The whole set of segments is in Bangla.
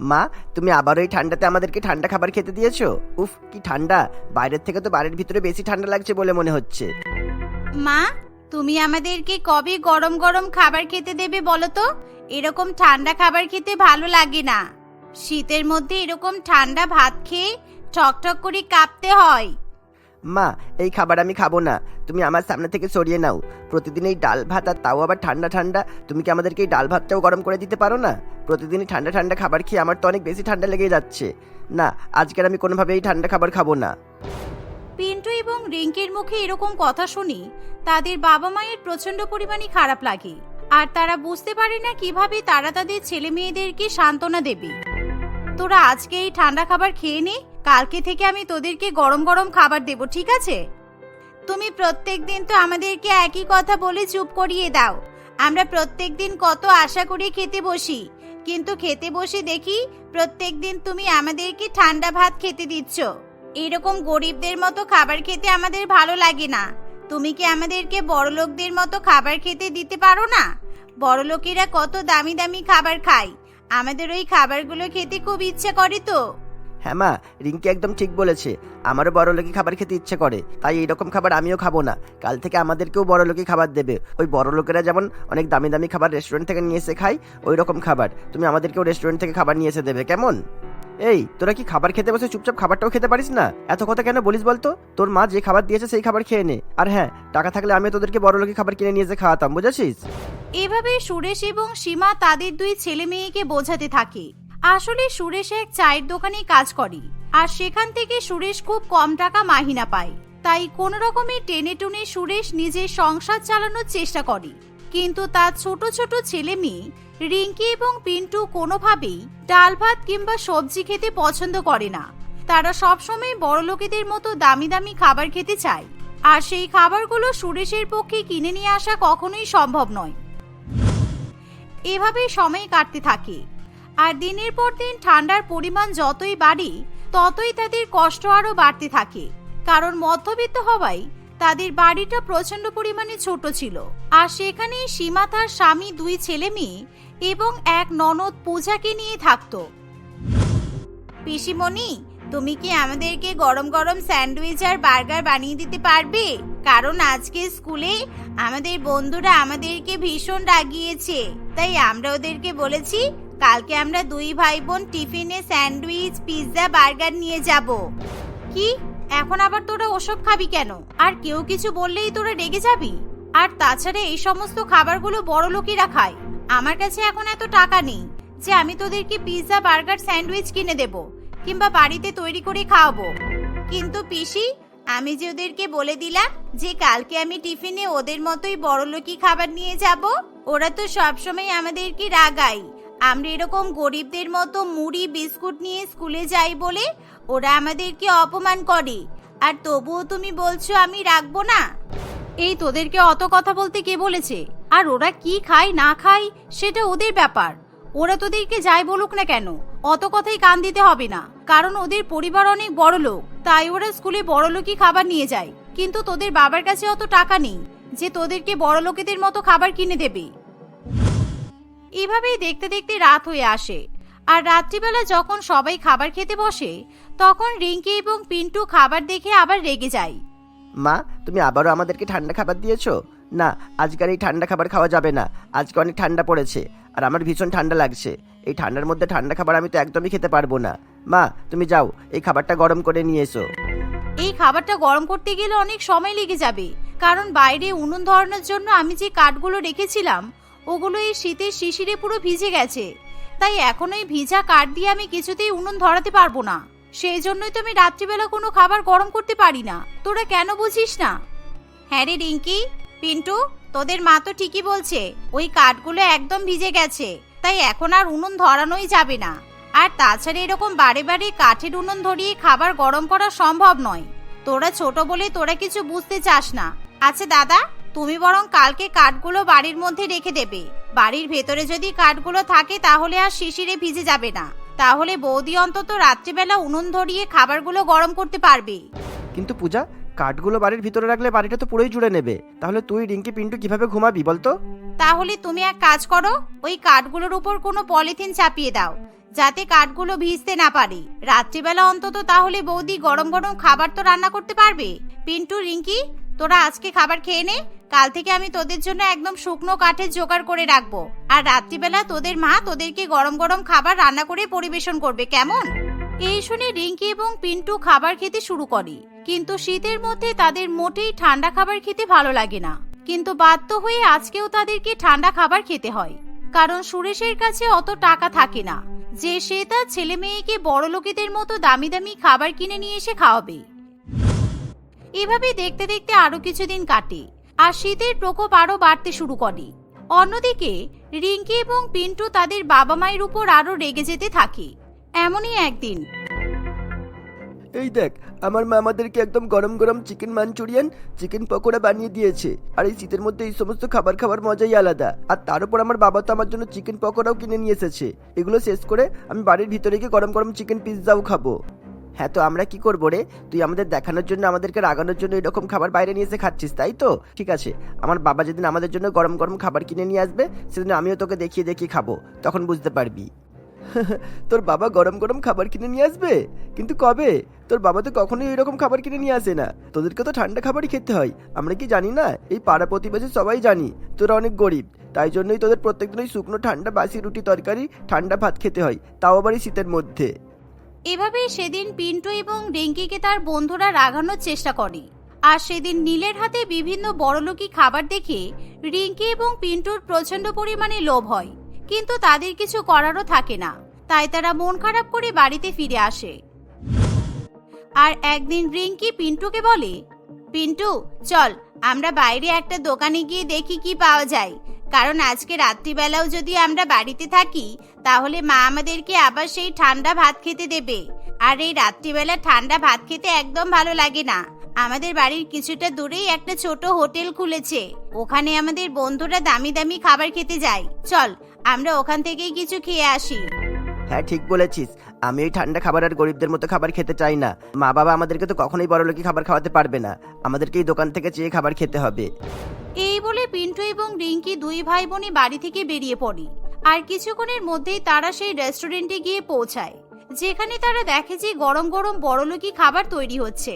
মা, তুমি আবার ওই ঠান্ডাতে আমাদেরকে ঠান্ডা খাবার খেতে দিয়েছ? উফ, কি ঠান্ডা। বাইরের থেকে তো বাড়ির ভিতরে বেশি ঠান্ডা লাগছে বলে মনে হচ্ছে। মা, তুমি আমাদেরকে কবে গরম গরম খাবার খেতে দেবে বলো তো? এরকম ঠান্ডা খাবার খেতে ভালো লাগে না। শীতের মধ্যে এরকম ঠান্ডা ভাত খেয়ে ঠকঠক করে কাঁপতে হয়। মা, এই খাবার আমি খাব না। তুমি আমার সামনে থেকে সরিয়ে নাও। প্রতিদিন এই ডাল ভাত আর তাও আবার ঠান্ডা ঠান্ডা। তুমি কি আমাদেরকে এই ডাল ভাতটাও গরম করে দিতে পারো না? প্রতিদিনই ঠান্ডা ঠান্ডা খাবার খেয়ে আমার তো অনেক বেশি ঠান্ডা লেগে যাচ্ছে। না, আজকের আমি কোনোভাবে এই ঠান্ডা খাবার খাব না। পিন্টু এবং রিঙ্কির মুখে এরকম কথা শুনি, তাদের বাবা মায়ের প্রচণ্ড পরিমাণে খারাপ লাগে। আর তারা বুঝতে পারে না কীভাবে তারা তাদের ছেলে মেয়েদেরকে সান্ত্বনা দেবে। তোরা আজকে এই ঠান্ডা খাবার খেয়ে নে কালকে থেকে আমি তোদেরকে গরম গরম খাবার দেব, ঠিক আছে? তুমি প্রত্যেক দিন তো আমাদেরকে একই কথা বলে চুপ করিয়ে দাও। আমরা প্রত্যেক দিন কত আশা করে খেতে বসি। কিন্তু খেতে বসে দেখি প্রত্যেক দিন তুমি আমাদেরকে ঠান্ডা ভাত খেতে দিচ্ছ। এরকম গরিবদের মতো খাবার খেতে আমাদের ভালো লাগে না। তুমি কি আমাদেরকে বড়লোকদের মতো খাবার খেতে দিতে পারো না? বড়লোকেরা কত দামি দামি খাবার খায়। আমাদের ওই খাবারগুলো খেতে খুব ইচ্ছে করে তো। হ্যাঁ মা, রিঙ্কি একদম ঠিক বলেছে। আমারও বড় লোকই খাবার খেতে ইচ্ছে করে, তাই এইরকম খাবার আমিও খাব না। কাল থেকে আমাদেরকেও বড় লোকই খাবার দেবে। ওই বড় লোকেরা যেমন অনেক দামি দামি খাবার রেস্টুরেন্ট থেকে নিয়ে এসে খায়, ওই রকম খাবার। তুমি আমাদেরকেও রেস্টুরেন্ট থেকে খাবার নিয়ে এসে দেবে, কেমন? এই, তোরা কি খাবার খেতে বসে চুপচাপ খাবারটাও খেতে পারিস না? এত কথা কেন বলিস বলতো? তোর মা যে খাবার দিয়েছে সেই খাবার খেয়ে নে। আর হ্যাঁ টাকা থাকলে আমি তোদেরকে বড় লোকই খাবার কিনে নিয়ে এসে খাওয়াতাম, বুঝেছিস? এভাবে সুরেশ এবং সীমা তাদের দুই ছেলে মেয়েকে বোঝাতে থাকে। আসলে সুরেশ এক চায়ের দোকানে কাজ করে। আর সেখান থেকে সুরেশ খুব কম টাকা মাহিনা পায়। তাই কোন রকমের টেনে টুনে সুরেশ নিজের সংসার চালানোর চেষ্টা করে। কিন্তু তার ছোট ছোট ছেলে মেয়ে, রিঙ্কি এবং পিন্টু কোনোভাবেই ডাল ভাত কিংবা সবজি খেতে পছন্দ করে না। তারা সবসময় বড় লোকেদের মতো দামি দামি খাবার খেতে চায়। আর সেই খাবারগুলো সুরেশের পক্ষে কিনে নিয়ে আসা কখনোই সম্ভব নয়। এভাবেই সময় কাটতে থাকে। আর দিনের পর দিন ঠান্ডার পরিমাণ যতই বাড়ে, ততই তাদের কষ্ট আরও বাড়তে থাকে। কারণ মধ্যবিত্ত হওয়ায় তাদের বাড়িটা প্রচণ্ড পরিমাণে ছোট ছিল। আর সেখানে সীমা তার স্বামী, দুই ছেলে মেয়ে এবং এক ননদ পূজাকে নিয়ে থাকতো। পিসিমণি, তুমি কি আমাদেরকে গরম গরম স্যান্ডউইচ আর বার্গার বানিয়ে দিতে পারবে? কারণ আজকে স্কুলে আমাদের বন্ধুরা আমাদেরকে ভীষণ রাগিয়েছে। তাই আমরা ওদেরকে বলেছি কালকে আমরা দুই ভাই বোন টিফিনে স্যান্ডউইচ, পিৎজা, বার্গার নিয়ে যাব। কি? এখন আবার তোরা ওসব খাবি কেন? আর কেউ কিছু বললেই তোরা রেগে যাবি? আর তাছাড়া এই সমস্ত খাবারগুলো বড় লোকেরা খায়। আমার কাছে এখন এত টাকা নেই যে আমি তোদেরকে পিৎজা, বার্গার, স্যান্ডউইচ কিনে দেব কিংবা বাড়িতে তৈরি করে খাওয়াবো। কিন্তু পিসি, আমি যে ওদেরকে বলে দিলাম যে কালকে আমি টিফিনে ওদের মতোই বড়লোকি খাবার নিয়ে যাব, ওরা তো সবসময় আমাদেরকে রাগায়। আমরা এরকম গরিবদের মতো মুড়ি, বিস্কুট নিয়ে স্কুলে যাই বলে ওরা আমাদেরকে অপমান করে। আর তবুও তুমি বলছো আমি রাখব না? এই তোদেরকে অত কথা বলতে কে বলেছে? আর ওরা কি খায়, না খায়, সেটা ওদের ব্যাপার। ওরা তোদেরকে যাই বলুক না কেন, অত কথাই কান দিতে হবে না। কারণ ওদের পরিবার অনেক বড় লোক, তাই ওরা স্কুলে বড় লোকই খাবার নিয়ে যায়। কিন্তু তোদের বাবার কাছে অত টাকা নেই, যে তোদেরকে বড় লোকেদের মতো খাবার কিনে দেবে। এভাবেই দেখতে দেখতে রাত হয়ে আসে। আর রাত্রিবেলা যখন সবাই খাবার খেতে বসে তখন রিঙ্কি এবং পিন্টু খাবার দেখে আবার রেগে যায়। মা তুমি আবারও আমাদেরকে ঠান্ডা খাবার দিয়েছ? না আজকাল এই ঠান্ডা খাবার খাওয়া যাবে না। আজকে অনেক ঠান্ডা পড়েছে আর আমার ভীষণ ঠান্ডা লাগছে। এই ঠান্ডার মধ্যে ঠান্ডা খাবার আমি তো একদমই খেতে পারব না। মা তুমি যাও এই খাবারটা গরম করে নিয়ে এসো। এই খাবারটা গরম করতে গেলে অনেক সময় লেগে যাবে কারণ বাইরে উনুন ধরানোর জন্য আমি যে কাঠগুলো রেখেছিলাম ওগুলো এই শীতের শিশিরে পুরো ভিজে গেছে। তাই এখন ওই ভিজা কাঠ দিয়ে আমি কিছুতেই উনুন ধরাতে পারব না। সেই জন্যই তো আমি রাত্রিবেলা কোনো খাবার গরম করতে পারি না। তোরা কেন বুঝিস না? হ্যাঁ রে রিঙ্কি, পিন্টু, তোদের মা তো ঠিকই বলছে, ওই কাঠগুলো একদম ভিজে গেছে, তাই এখন আর উনুন ধরানোই যাবে না। আর তাছাড়া এরকম বারে বারে কাঠের উনুন ধরিয়ে খাবার গরম করা সম্ভব নয়। তোরা ছোট বলে তোরা কিছু বুঝতে চাস না। আচ্ছা দাদা তুমি বরং কালকে কাঠগুলো বাড়ির মধ্যে রেখে দেবে। বাড়ির ভেতরে যদি কাঠগুলো থাকে তাহলে আর শিশিরে ভিজে যাবে না। তাহলে বৌদি অন্তত রাত্রিবেলা উনুন ধরিয়ে খাবারগুলো গরম করতে পারবে। কিন্তু পূজা কাঠগুলো বাড়ির ভিতরে রাখলে বাড়িটা তো পুরোই জুড়ে নেবে। তাহলে তুই রিঙ্কি পিন্টু কীভাবে ঘুমাবি বলতো? তাহলে তুমি এক কাজ করো ওই কাঠগুলোর উপর কোনো পলিথিন চাপিয়ে দাও যাতে কাঠগুলো ভিজতে না পারে। রাত্রিবেলা অন্তত তাহলে বৌদি গরম গরম খাবার তো রান্না করতে পারবে। পিন্টু রিঙ্কি তোরা আজকে খাবার খেয়ে নে, কাল থেকে আমি তোদের জন্য একদম শুকনো কাঠের জোগাড় করে রাখব। আর রাত্রিবেলা তোদের মা তোদেরকে গরম গরম খাবার রান্না করে পরিবেশন করবে, কেমন? এই শুনে রিঙ্কি এবং পিন্টু খাবার খেতে শুরু করে। কিন্তু শীতের মধ্যে তাদের মোটেই ঠান্ডা খাবার খেতে ভালো লাগে না। কিন্তু বাধ্য হয়ে আজকেও তাদেরকে ঠান্ডা খাবার খেতে হয়। কারণ সুরেশের কাছে অত টাকা থাকে না। যে সে তার ছেলে মেয়েকে বড় লোকেদের মতো দামি দামি খাবার কিনে নিয়ে এসে খাওয়াবে। এভাবে দেখতে দেখতে আরও কিছুদিন কাটে, আর শীতের প্রকোপ আরও বাড়তে শুরু করে। অন্যদিকে, রিঙ্কি এবং পিন্টু তাদের বাবা মায়ের উপর আরও রেগে যেতে থাকে। এমনই একদিন। এই দেখ, আমার মা আমাদেরকে একদম গরম গরম চিকেন মাঞ্চুরিয়ান, চিকেন পকোড়া বানিয়ে দিয়েছে। আর এই শীতের মধ্যে এই সমস্ত খাবার খাবার মজাই আলাদা। আর তার উপর আমার বাবা তো আমার জন্য চিকেন পকোড়াও কিনে নিয়ে এসেছে। এগুলো শেষ করে আমি বাড়ির ভিতরে গিয়ে গরম গরম চিকেন পিৎজাও খাব। হ্যাঁ তো আমরা কি করব রে? তুই আমাদের দেখানোর জন্য, আমাদেরকে রাগানোর জন্য এরকম খাবার বাইরে নিয়ে এসে খাচ্ছিস, তাই তো? ঠিক আছে। আমার বাবা যেদিন আমাদের জন্য গরম গরম খাবার কিনে নিয়ে আসবে, সেদিন আমিও তোকে দেখিয়ে দেখিয়ে খাব। তখন বুঝতে পারবি। তোর বাবা গরম গরম খাবার কিনে নিয়ে আসবে? কিন্তু কবে? তোর বাবা তো কখনোই এরকম খাবার কিনে নিয়ে আসে না। তোদেরকে তো ঠান্ডা খাবারই খেতে হয়। আমরা কি জানি না? এই পাড়া প্রতিবেশী সবাই জানি, তোরা অনেক গরিব। তাই জন্যই তোদের প্রত্যেকদিন ওই শুকনো ঠান্ডা বাসি রুটি তরকারি, ঠান্ডা ভাত খেতে হয়। তাও আবার এই শীতের মধ্যে। এভাবেই সেদিন পিন্টু এবং রিঙ্কিকে তার বন্ধুরা রাগানোর চেষ্টা করে। আর সেদিন নীলের হাতে বিভিন্ন বড়লোকি খাবার দেখে রিঙ্কি এবং পিন্টুর প্রচণ্ড পরিমাণে লোভ হয়। কিন্তু তাদের কিছু করারও থাকে না। তাই তারা মন খারাপ করে বাড়িতে ফিরে আসে। আর একদিন রিঙ্কি পিন্টুকে বলে, পিন্টু, চল, আমরা বাইরে একটা দোকানে গিয়ে দেখি কি পাওয়া যায়। কারণ আজকে রাত্রিবেলাও যদি আমরা বাড়িতে থাকি, তাহলে মা আমাদেরকে আবার সেই ঠান্ডা ভাত খেতে দেবে। আর এই রাত্রিবেলা ঠান্ডা ভাত খেতে একদম ভালো লাগে না। আমাদের বাড়ির কিছুটা দূরেই একটা ছোট হোটেল খুলেছে। ওখানে আমাদের বন্ধুরা দামি দামি খাবার খেতে যায়। চল, আমরা ওখান থেকেই কিছু খেয়ে আসি। হ্যাঁ ঠিক বলেছিস। আমি ওই ঠান্ডা খাবার আর গরিবদের মতো খাবার খেতে চাই না। মা বাবা আমাদেরকে তো কখনোই বড় লোকি খাবার খাওয়াতে পারবে না। আমাদেরকে এই দোকান থেকে চেয়ে খাবার খেতে হবে। এই বলে পিন্টু এবং রিঙ্কি দুই ভাই বোনই বাড়ি থেকে বেরিয়ে পড়ে। আর কিছুক্ষণের মধ্যেই তারা সেই রেস্টুরেন্টে গিয়ে পৌঁছায়, যেখানে তারা দেখে যে গরম গরম বড়লোকি খাবার তৈরি হচ্ছে।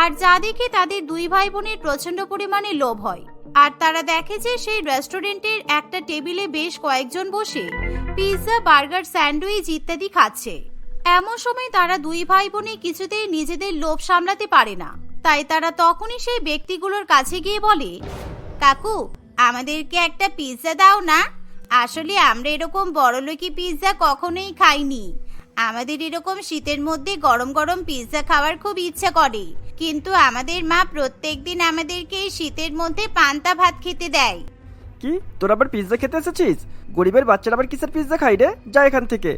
আর যা দেখে তাদের দুই ভাই বোনের প্রচণ্ড পরিমাণে লোভ হয়। আর তারা দেখে যে সেই রেস্টুরেন্টের একটা টেবিলে বেশ কয়েকজন বসে পিৎজা, বার্গার, স্যান্ডউইচ ইত্যাদি খাচ্ছে। এমন সময় তারা দুই ভাই বোনে কিছুতেই নিজেদের লোভ সামলাতে পারে না। তাই তারা তখনই সেই ব্যক্তিগুলোর কাছে গিয়ে বলে, কাকু, আমাদেরকে একটা পিৎজা দাও না। আসলে আমরা এরকম বড়লোকি পিৎজা কখনোই খাইনি। আমাদের এরকম শীতের মধ্যে গরম গরম পিৎজা খাওয়ার খুব ইচ্ছা করে। কিন্তু আমাদের মা প্রত্যেকদিন আমাদেরকে এই শীতের মধ্যে পান্তা ভাত খেতে দেয়। কি? তোর আবার পিৎজা খেতে এসেছিস? গরিবের বাচ্চারা আবার কিসের পিৎজা খাই রে? যা এখান থেকে।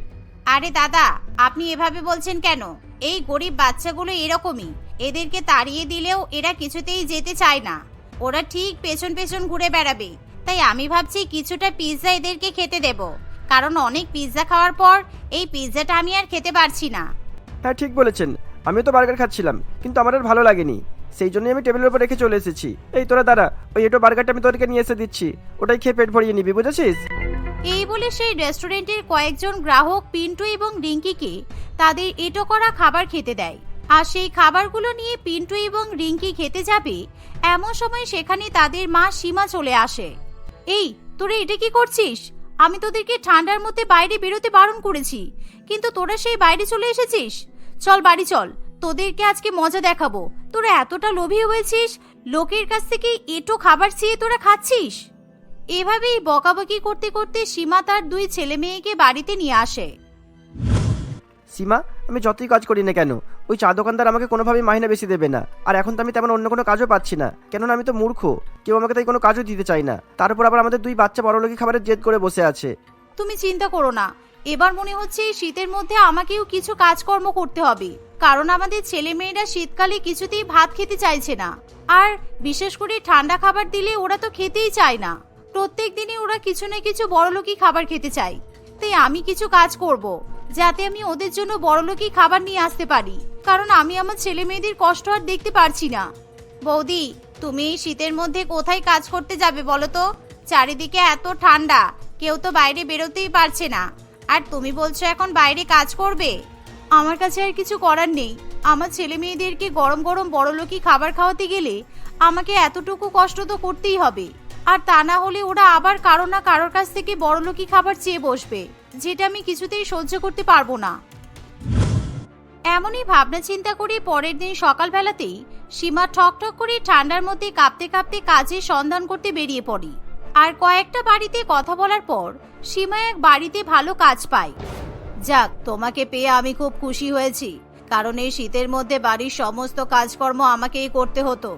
আরে দাদা আপনি এভাবে বলছেন কেন? এই গরিব বাচ্চাগুলো এরকমই। এদেরকে তাড়িয়ে দিলেও এরা কিছুতেই যেতে চায় না। ওরা ঠিক পেছন পেছন ঘুরে বেড়াবে। তাই আমি ভাবছি কিছুটা পিৎজা এদেরকে খেতে দেব। কারণ অনেক পিৎজা খাওয়ার পর এই পিৎজাটা আমি আর খেতে পারছি না। হ্যাঁ ঠিক বলেছেন। আমিও তো বার্গার খাচ্ছিলাম, কিন্তু আমার আর ভালো লাগেনি। সেই জন্যই আমি টেবিলের উপর রেখে চলে এসেছি। এই তোরা দাঁড়া, ওই এটো বার্গারটা আমি তোদেরকে নিয়ে এসে দিচ্ছি। ওটাই খেয়ে পেট ভরিয়ে নিবি, বুঝেছিস? এই বলে সেই রেস্টুরেন্টের কয়েকজন গ্রাহক পিন্টু এবং রিঙ্কিকে তাদের এটো করা খাবার খেতে দেয়। আর সেই খাবারগুলো নিয়ে পিন্টু এবং রিঙ্কি খেতে যাবে, এমন সময় সেখানে তাদের মা সীমা চলে আসে। এই, তোরা এটা কি করছিস? আমি তোদেরকে ঠান্ডার মধ্যে বাইরে বেরোতে বারণ করেছি, কিন্তু তোরা সেই বাইরে চলে এসেছিস? চল বাড়ি চল তোদেরকে আজকে মজা দেখাবো। তোরা এতটা লোভী হয়েছিস লোকের কাছ থেকে এটো খাবার চেয়ে তোরা খাচ্ছিস? এভাবেই বকাবকি করতে করতে সীমা তার দুই ছেলে মেয়েকে বাড়িতে নিয়ে আসে। সীমা আমি যতই কাজ করি না কেন ওই চা দোকানদার আমাকে কোনোভাবেই মাহিনা বেশি দেবে না। আর এখন তো আমি তেমন অন্য কোনো কাজও পাচ্ছি না। কেননা আমি তো মূর্খ কেউ আমাকে তাই কোনো কাজও দিতে চায় না। তার উপর আবার আমাদের দুই বাচ্চা বড়লোকি খাবারের জেদ করে বসে আছে। তুমি চিন্তা করো না এবার মনে হচ্ছে এই শীতের মধ্যে আমাকেও কিছু কাজকর্ম করতে হবে। কারণ আমাদের ছেলে মেয়েরা শীতকালে কিছুতেই ভাত খেতে চাইছে না। আর বিশেষ করে ঠান্ডা খাবার দিলে ওরা তো খেতেই চায় না। প্রত্যেক দিনই ওরা কিছু না কিছু বড়লোকি খাবার খেতে চায়। তাই আমি কিছু কাজ করব, যাতে আমি ওদের জন্য বড়লোকি খাবার নিয়ে আসতে পারি। কারণ আমি আমার ছেলে মেয়েদের কষ্ট আর দেখতে পারছি না। বৌদি, তুমি এই শীতের মধ্যে কোথায় কাজ করতে যাবে বলো তো? চারিদিকে এত ঠান্ডা, কেউ তো বাইরে বেরোতেই পারছে না। আর তুমি বলছো এখন বাইরে কাজ করবে? আমার কাছে আর কিছু করার নেই। আমার ছেলে মেয়েদেরকে গরম গরম বড়লোকি খাবার খাওয়াতে গেলে আমাকে এতটুকু কষ্ট তো করতেই হবে। আর তা না হলে ওরা আবার কারও না কারোর কাছ থেকে বড়লোকি খাবার চেয়ে বসবে, যেটা আমি কিছুতেই সহ্য করতে পারব না। এমনই ভাবনা চিন্তা করে পরের দিন সকালবেলাতেই সীমা ঠক ঠক করে ঠান্ডার মধ্যে কাঁপতে কাঁপতে কাজের সন্ধান করতে বেরিয়ে পড়ি। আর কয়েকটা বাড়িতে কথা বলার পর সীমা এক বাড়িতে ভালো কাজ পায়। যাক, তোমাকে পেয়ে আমি খুব খুশি হয়েছি, কারণ এই শীতের মধ্যে বাড়ির সমস্ত কাজকর্ম আমাকেই করতে হতো।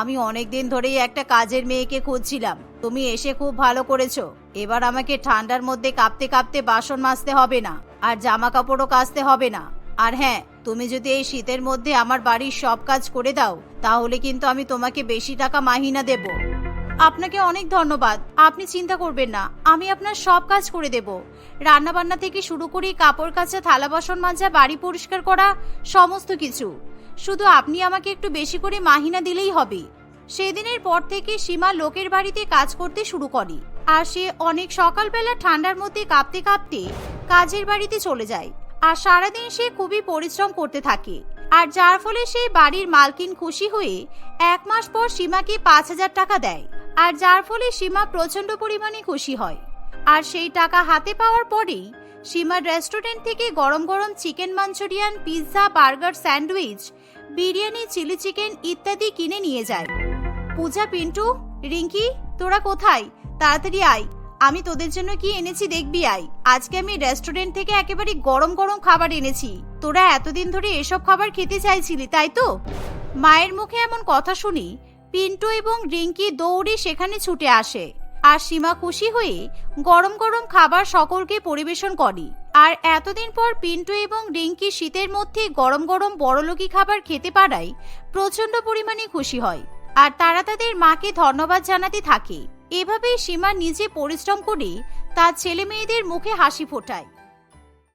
আমি অনেক দিন ধরেই একটা কাজের মেয়েকে খুঁজছিলাম। তুমি এসে খুব ভালো করেছ। এবার আমাকে ঠান্ডার মধ্যে কাঁপতে কাঁপতে বাসন মাজতে হবে না, আর জামা কাপড়ও কাচতে হবে না। আর হ্যাঁ তুমি যদি এই শীতের মধ্যে আমার বাড়ির সব কাজ করে দাও, তাহলে কিন্তু আমি তোমাকে বেশি টাকা মাহিনা দেব। আপনাকে অনেক ধন্যবাদ। আপনি চিন্তা করবেন না, আমি আপনার সব কাজ করে দেব। রান্না বান্না থেকে শুরু করে কাপড় কাচা, থালা বাসন মাজা, বাড়ি পরিষ্কার করা, সমস্ত কিছু। শুধু আপনি আমাকে একটু বেশি করে মাহিনা দিলেই হবে। সেদিনের পর থেকে সীমা লোকের বাড়িতে কাজ করতে শুরু করে। আর সে অনেক সকালবেলা ঠান্ডার মধ্যে কাঁপতে কাঁপতে কাজের বাড়িতে চলে যায়। আর সারাদিন সে খুবই পরিশ্রম করতে থাকে। আর যার ফলে সে বাড়ির মালকিন খুশি হয়ে এক মাস পর সীমাকে পাঁচ হাজার টাকা দেয়। আর যার ফলে সীমা প্রচণ্ড পরিমাণে খুশি হয়। আর সেই টাকা হাতে পাওয়ার পরেই সীমার রেস্টুরেন্ট থেকে গরম গরম chicken Manchurian, pizza, burger, sandwich, biryani, chilli chicken ইত্যাদি কিনে নিয়ে যায়। পূজা, পিন্টু, রিঙ্কি, তোরা কোথায়? তাড়াতাড়ি আয়। আমি তোদের জন্য কি এনেছি দেখবি আয়। আজকে আমি রেস্টুরেন্ট থেকে একেবারে গরম গরম খাবার এনেছি। তোরা এতদিন ধরে এসব খাবার খেতে চাইছিলি, তাই তো? মায়ের মুখে এমন কথা শুনি পিন্টু এবং রিঙ্কি দৌড়ে সেখানে ছুটে আসে। আর সীমা খুশি হয়ে গরম গরম খাবার সকলকে পরিবেশন করে। আর এতদিন পর পিন্টু এবং রিঙ্কি শীতের মধ্যে গরম গরম বড়লোকি খাবার খেতে পারায় প্রচণ্ড পরিমাণে খুশি হয়। আর তারা তাদের মাকে ধন্যবাদ জানাতে থাকে। এভাবেই সীমা নিজে পরিশ্রম করে তার ছেলে মেয়েদের মুখে হাসি ফোটায়।